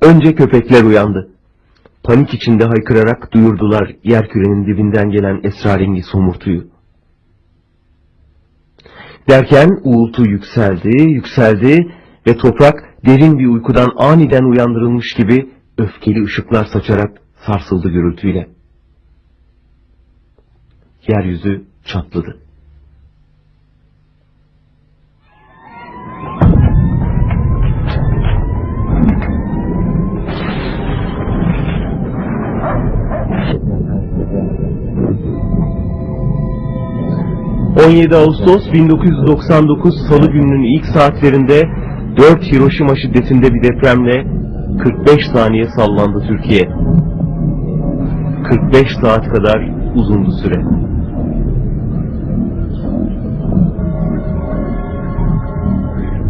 Önce köpekler uyandı. Panik içinde haykırarak duyurdular yerkürenin dibinden gelen esrarengiz homurtuyu. Derken uğultu yükseldi, yükseldi ve toprak derin bir uykudan aniden uyandırılmış gibi öfkeli ışıklar saçarak sarsıldı gürültüyle. Yeryüzü çatladı. ...17 Ağustos 1999 Salı gününün ilk saatlerinde 4 Hiroşima şiddetinde bir depremle 45 saniye sallandı Türkiye. 45 saat kadar uzundu süre.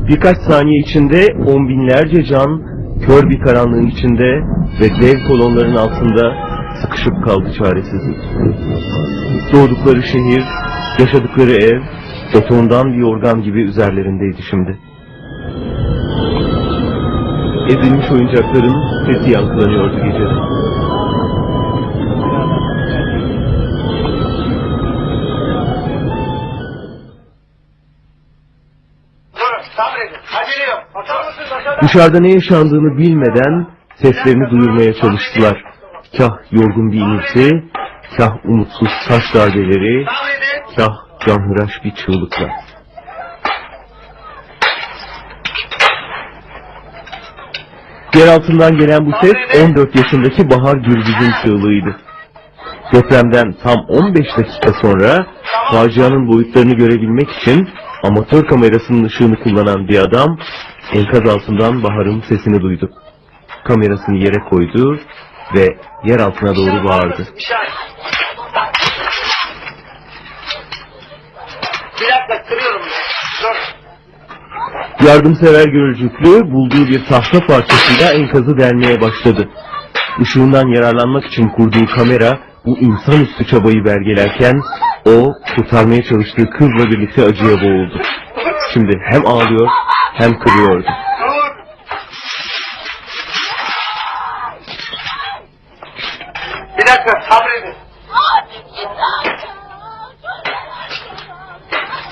Birkaç saniye içinde on binlerce can kör bir karanlığın içinde ve dev kolonların altında sıkışıp kaldı çaresiz. Doğdukları şehir, yaşadıkları ev, betondan bir organ gibi üzerlerindeydi şimdi. Ezilmiş oyuncakların sesi yankılanıyordu gecede. Sabredin. Acele yok. Bakar mısınız aşağıda? Dışarıda ne yaşandığını bilmeden seslerini duyurmaya çalıştılar. Kah yorgun bir inilti, kah umutsuz taş darbeleri, kah canhıraş bir çığlıkla. Yer altından gelen bu ses 14 yaşındaki Bahar Gürbüz'ün çığlığıydı. Depremden tam 15 dakika sonra facianın boyutlarını görebilmek için amatör kamerasının ışığını kullanan bir adam enkaz altından Bahar'ın sesini duydu. Kamerasını yere koydu ve yer altına doğru bağırdı. Bir dakika kırıyorum. Dur. Yardımsever gölcüklü bulduğu bir tahta parçasıyla enkazı delmeye başladı. Işığından yararlanmak için kurduğu kamera bu insanüstü çabayı belgelerken o kurtarmaya çalıştığı kızla birlikte acıya boğuldu. Şimdi hem ağlıyor hem kırıyordu. Bir dakika sabredin.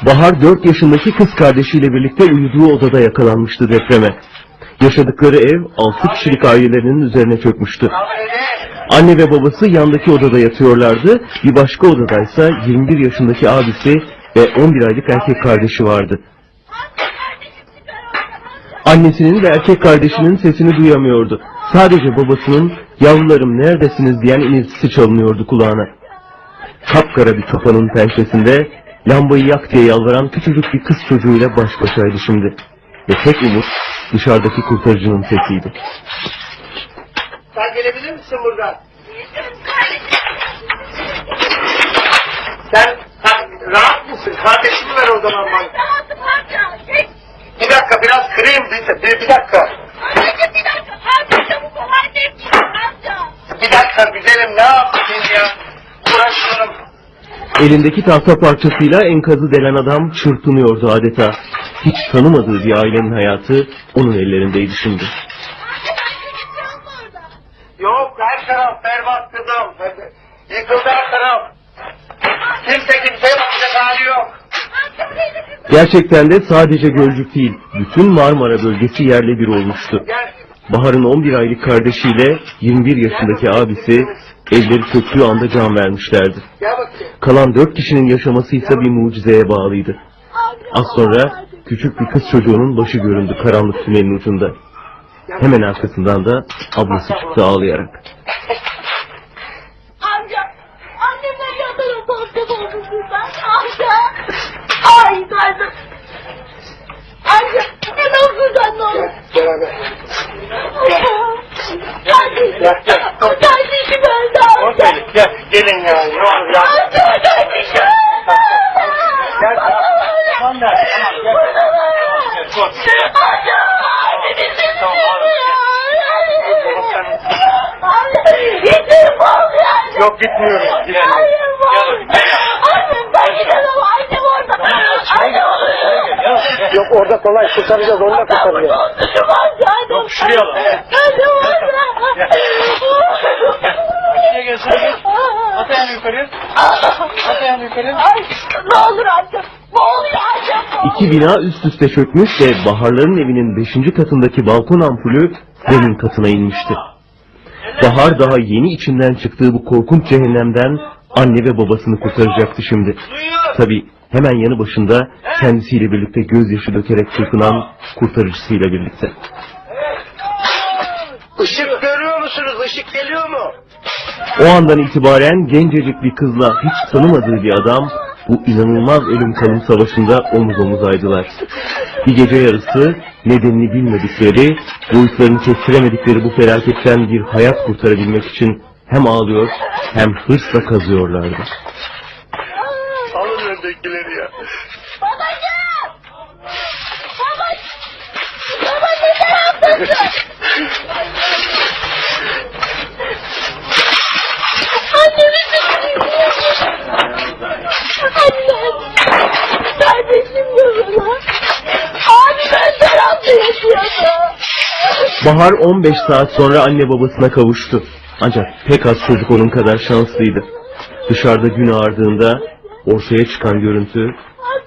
Bahar 4 yaşındaki kız kardeşiyle birlikte uyuduğu odada yakalanmıştı depreme. Yaşadıkları ev 6 kişilik ailelerinin üzerine çökmüştü. Anne ve babası yandaki odada yatıyorlardı. Bir başka odadaysa 21 yaşındaki abisi ve 11 aylık erkek kardeşi vardı. Annesinin ve erkek kardeşinin sesini duyamıyordu. Sadece babasının yavrularım neredesiniz diyen iniltisi çalınıyordu kulağına. Kapkara bir kafanın pençesinde lambayı yak diye yalvaran küçücük bir kız çocuğuyla baş başaydı şimdi. Ve tek umut dışarıdaki kurtarıcının sesiydi. Sen gelebilir misin buradan? Sen ha, rahat mısın? Kardeşini ver o zaman bana. Bir dakika biraz kırayım bir, bir, bir dakika. Bir dakika güzelim ne yaptın ya? Uğraşıyorum. Elindeki tahta parçasıyla enkazı delen adam çırpınıyordu adeta. Hiç tanımadığı bir ailenin hayatı onun ellerindeydi şimdi. Yok her taraf berbat kızım. Yıkıldı her taraf. Kimse kimseye bakacak hali yok. Gerçekten de sadece Gölcük değil, bütün Marmara bölgesi yerle bir olmuştu. Bahar'ın 11 aylık kardeşiyle 21 yaşındaki abisi evleri çöktüğü anda can vermişlerdi. Kalan 4 kişinin yaşaması ise bir mucizeye bağlıydı. Az sonra küçük bir kız çocuğunun başı göründü karanlık tünelin ucunda. Hemen arkasından da ablası çıktı ağlayarak. Amca, annemle yatırım korktum oldu buradan. Amca, ay kardeşim. Amca, ne olursan ne olur. Gel beraber. Kardeşim, Gel, gel. kardeşim öldü O amca. gel, gel. Gelin ya. Ne olur ya. Amca, kardeşim öldü. Gel. Tamam da. Tamam gel. Gel, dur. Amca, annemizi Yok gitmiyorum. Hayır Mahmut. Annem ben gidemem. Annem orada. Annem orada. Yok orada kolay kurtaracağız. Onu da kurtaracağız. Yok, şuraya al. Annem orada. Şuraya gel, şuraya gel. At ayağını yukarı. At ayağını yukarı. Ay ne olur annem. Ne oluyor annem? ne İki bina üst üste çökmüş ve Baharların evinin beşinci katındaki balkon ampulü zemin katına inmişti. Bahar daha yeni içinden çıktığı bu korkunç cehennemden anne ve babasını kurtaracaktı şimdi. Tabi hemen yanı başında kendisiyle birlikte gözyaşı dökerek çırpınan kurtarıcısıyla birlikte. Işık görüyor musunuz? Işık geliyor mu? O andan itibaren gencecik bir kızla hiç tanımadığı bir adam bu inanılmaz ölüm kalım savaşında omuz omuzaydılar. Bir gece yarısı nedenini bilmedikleri, boyutlarını kestiremedikleri bu felaketten bir hayat kurtarabilmek için hem ağlıyor hem hırsla kazıyorlardı. Alın öndekileri ya. Babacığım! Baba! Baba neden yaptın? Bahar 15 saat sonra anne babasına kavuştu. Ancak pek az çocuk onun kadar şanslıydı. Dışarıda gün ağardığında ortaya çıkan görüntü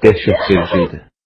dehşet vericiydi.